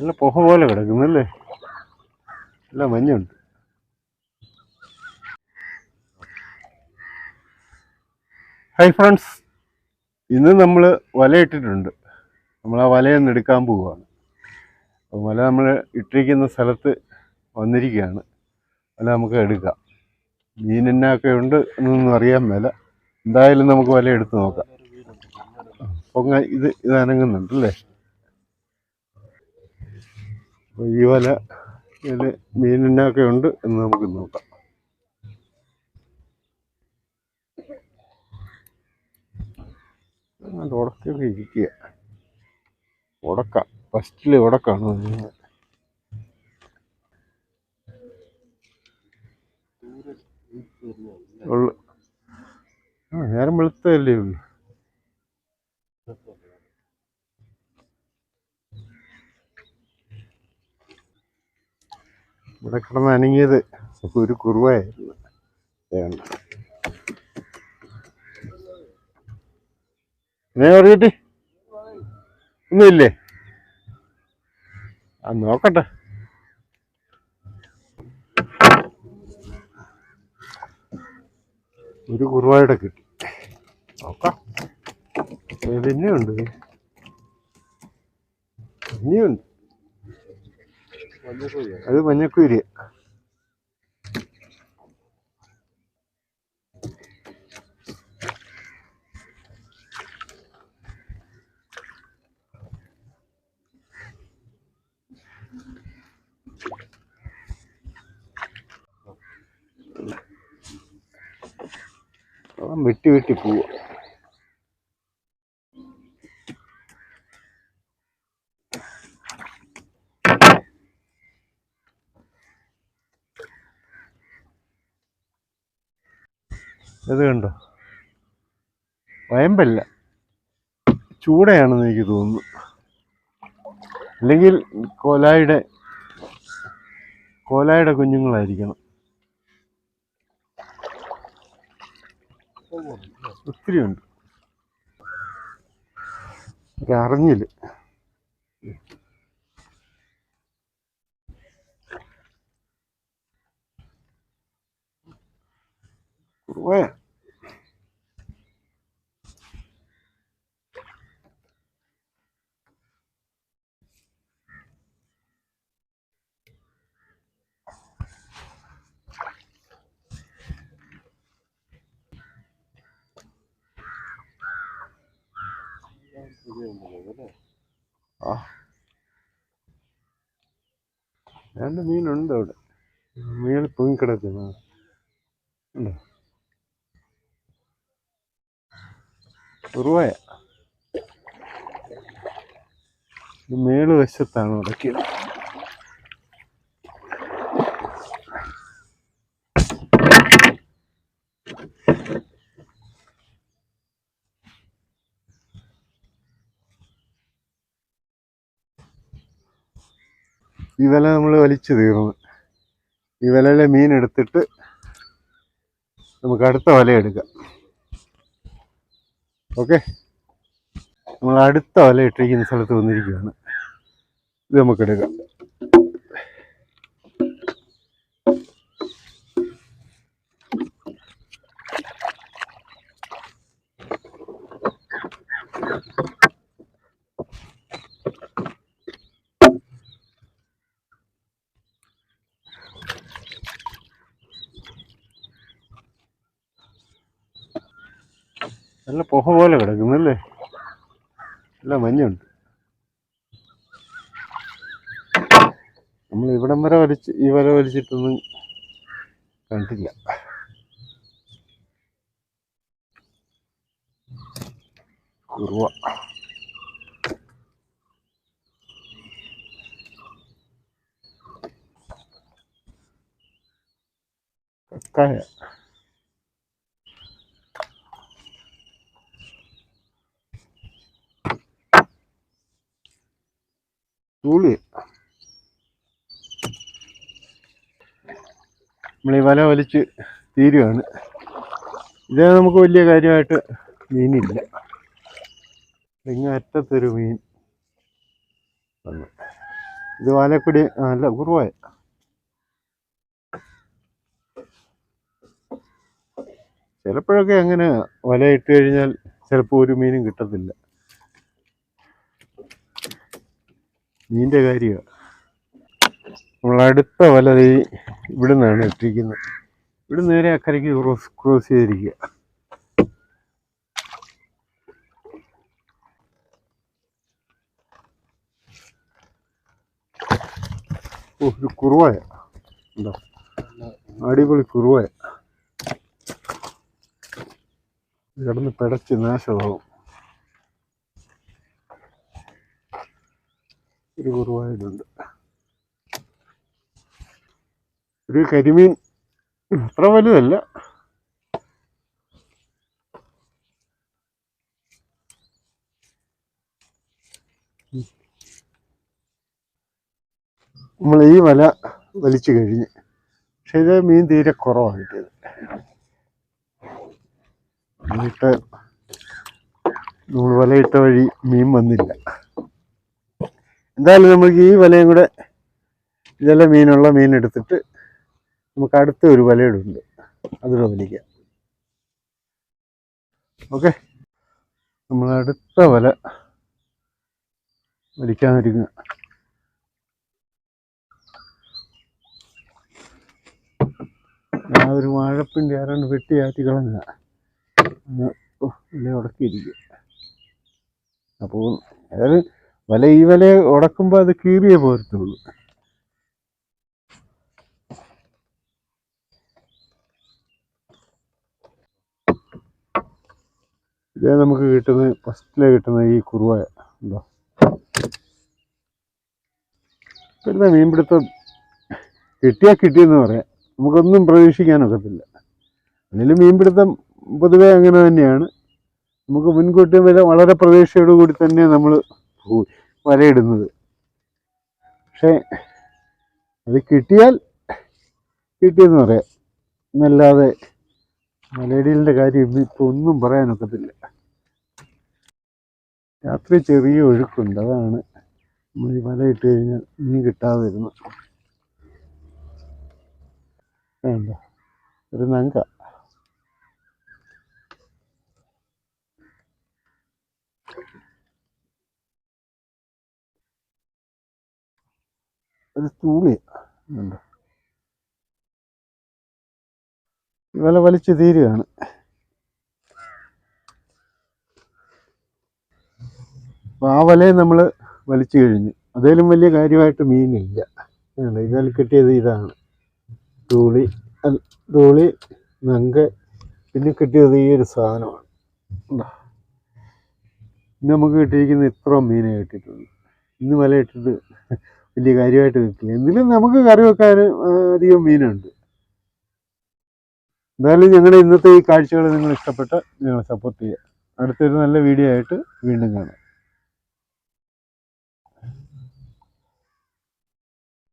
നല്ല പുക പോലെ കിടക്കുന്നല്ലേ? നല്ല മഞ്ഞുണ്ട്. ഹൈ ഫ്രണ്ട്സ് ഇന്ന് നമ്മൾ വലയിട്ടിട്ടുണ്ട്. നമ്മൾ ആ വലയൊന്ന് എടുക്കാൻ പോവുകയാണ് വല നമ്മൾ ഇട്ടിരിക്കുന്ന സ്ഥലത്ത് വന്നിരിക്കുകയാണ്. വല നമുക്ക് എടുക്കാം. മീനെന്നൊക്കെ ഉണ്ട് എന്നൊന്നും അറിയാൻ മേല. എന്തായാലും നമുക്ക് വല എടുത്ത് നോക്കാം. പൊങ്ങ ഇത് ഇത് അനങ്ങുന്നുണ്ട് അല്ലേ അപ്പോൾ ഈ വല ഇതിൽ മീനിനൊക്കെ ഉണ്ട് എന്ന് നമുക്ക് നോക്കാം. അങ്ങോട്ട് ഉടക്കൊക്കെ ഇരിക്കുക. ഉടക്ക. ഫസ്റ്റിൽ ഉടക്കാണ് നേരം വെളുത്തല്ലേ ഉള്ളു. ഇവിടെ കിടന്ന് അനങ്ങിയത്. ഒരു കുറുവായിരുന്നു. വേണ്ട എന്നാ പറഞ്ഞിട്ട് ഒന്നുമില്ലേ? ആ നോക്കട്ടെ. ഒരു കുറുവായുടെ കിട്ടി. നോക്കാം. പിന്നെയുണ്ട്. ഇനിയുണ്ട് അത് മഞ്ഞക്കുരി. വെട്ടി വെട്ടി പോവാ. ഇത് കണ്ടോ? വയമ്പല്ല. ചൂടയാണെന്ന് എനിക്ക് തോന്നുന്നു. അല്ലെങ്കിൽ കോലായുടെ കോലായുടെ കുഞ്ഞുങ്ങളായിരിക്കണം. ഒത്തിരി ഉണ്ട്. അറിഞ്ഞില്ല. കുറുവ. രണ്ട് മീനുണ്ട് അവിടെ. മീൻ പൊങ്ങിക്കിടക്കുന്ന ഉറുവായ. ഇത് മേൾ വശത്താണ് ഉടക്കിയത് ഈ വല നമ്മൾ വലിച്ചു തീർന്നു. ഈ വലയിലെ മീൻ എടുത്തിട്ട് നമുക്ക് അടുത്ത വല എടുക്കാം. ഓക്കെ? നമ്മൾ അടുത്ത വല ഇട്ടിരിക്കുന്ന സ്ഥലത്ത് വന്നിരിക്കുകയാണ്. ഇത് നമുക്ക് നല്ല പുഹ പോലെ കിടക്കുന്നല്ലേ? നല്ല മഞ്ഞുണ്ട്. നമ്മൾ ഇവിടം വരെ വലിച്ച് ഈ വര വലിച്ചിട്ടൊന്നും കണ്ടില്ല. കുറുവ. കക്കായ തൂളി നമ്മൾ ഈ വല വലിച്ച് തീരുവാണ്. ഇതേ നമുക്ക് വലിയ കാര്യമായിട്ട് മീനില്ല. ഇങ്ങ അറ്റത്തൊരു മീൻ വന്നു. ഇത് വാലക്കുടി അല്ല കുറുവായ ചിലപ്പോഴൊക്കെ അങ്ങനെ വല ഇട്ട് കഴിഞ്ഞാൽ ചിലപ്പോൾ ഒരു മീനും കിട്ടത്തില്ല. മീന്റെ കാര്യമാണ് നമ്മൾ അടുത്ത വല ഈ ഇവിടെ നിന്നാണ് ഇട്ടിരിക്കുന്നത്. ഇവിടെ നേരെ അക്കരയ്ക്ക് ക്രോസ് ക്രോസ് ചെയ്തിരിക്കുക. ഓ ഒരു കുറുവായ. ഉണ്ടോ? അടിപൊളി കുറുവായ. കിടന്ന് പിടച്ച് നാശമാവും. ഒരു കുറുവായതുണ്ട് ഒരു കരിമീൻ അത്ര വലുതല്ല. നമ്മൾ ഈ വല വലിച്ചു കഴിഞ്ഞ്. പക്ഷെ ഇത് മീൻ തീരെ കുറവാണ് കിട്ടിയത്. എന്നിട്ട് നമ്മൾ വലയിട്ട വഴി മീൻ വന്നില്ല. എന്തായാലും നമുക്ക് ഈ വലയും കൂടെ ഇതെല്ലാം മീനുള്ള മീൻ എടുത്തിട്ട് നമുക്ക് അടുത്ത ഒരു വലയിടുണ്ട് അതിലൂടെ വലിക്കാം ഓക്കെ. നമ്മൾ അടുത്ത വല വലിക്കാതിരിക്കുക ആ ഒരു വാഴപ്പിന്റെ ആരാണ്ട് വെട്ടി ആറ്റി കളഞ്ഞ വല ഉടക്കിയിരിക്കുക. അപ്പോൾ അതായത് വല ഈ വല ഉടക്കുമ്പോൾ അത് കീറിയേ പോരത്തുള്ളൂ. ഇതേ നമുക്ക് കിട്ടുന്നത് ഫസ്റ്റിലെ കിട്ടുന്ന ഈ കുറുവായ എന്താ പിന്നെ മീൻപിടുത്തം കിട്ടിയാൽ കിട്ടിയെന്ന് പറയാം. നമുക്കൊന്നും പ്രതീക്ഷിക്കാനൊക്കത്തില്ല അല്ലെങ്കിൽ മീൻപിടുത്തം പൊതുവെ അങ്ങനെ തന്നെയാണ്. നമുക്ക് മുൻകൂട്ടി വരെ വളരെ പ്രതീക്ഷയോടുകൂടി തന്നെ നമ്മൾ വലയിടുന്നത് പക്ഷേ അത് കിട്ടിയാൽ കിട്ടിയെന്ന് പറയാം. എന്നല്ലാതെ മലയിടലിന്റെ കാര്യം ഇപ്പോൾ ഒന്നും പറയാനൊക്കത്തില്ല. രാത്രി ചെറിയ ഒഴുക്കുണ്ട്. അതാണ് നമ്മൾ ഈ കഴിഞ്ഞാൽ ഇനി കിട്ടാതെ വരുന്നത് വേണ്ട. ഒരു നങ്ക. ഒരു ഉണ്ട്. വില വലിച്ചു തീരുകയാണ്. ആ വലയെ നമ്മൾ വലിച്ചു കഴിഞ്ഞു. അതേലും വലിയ കാര്യമായിട്ട് മീനില്ല. ഇതിൽ കിട്ടിയത് ഇതാണ്. തൂളി തൂളി നങ്ക പിന്നെ കിട്ടിയത് ഈ ഒരു സാധനമാണ്? ഇന്ന് നമുക്ക് കിട്ടിയിരിക്കുന്ന ഇത്ര മീനെ കിട്ടിയിട്ടുണ്ട്. ഇന്ന് വല ഇട്ടിട്ട് വലിയ കാര്യമായിട്ട് വെക്കില്ല എന്തിലും നമുക്ക് കറി വെക്കാൻ അധികം മീനുണ്ട്. എന്തായാലും ഞങ്ങളുടെ ഇന്നത്തെ ഈ കാഴ്ചകൾ നിങ്ങൾ ഇഷ്ടപ്പെട്ട നിങ്ങൾ സപ്പോർട്ട് ചെയ്യുക. അടുത്തൊരു നല്ല വീഡിയോ ആയിട്ട് വീണ്ടും കാണാം.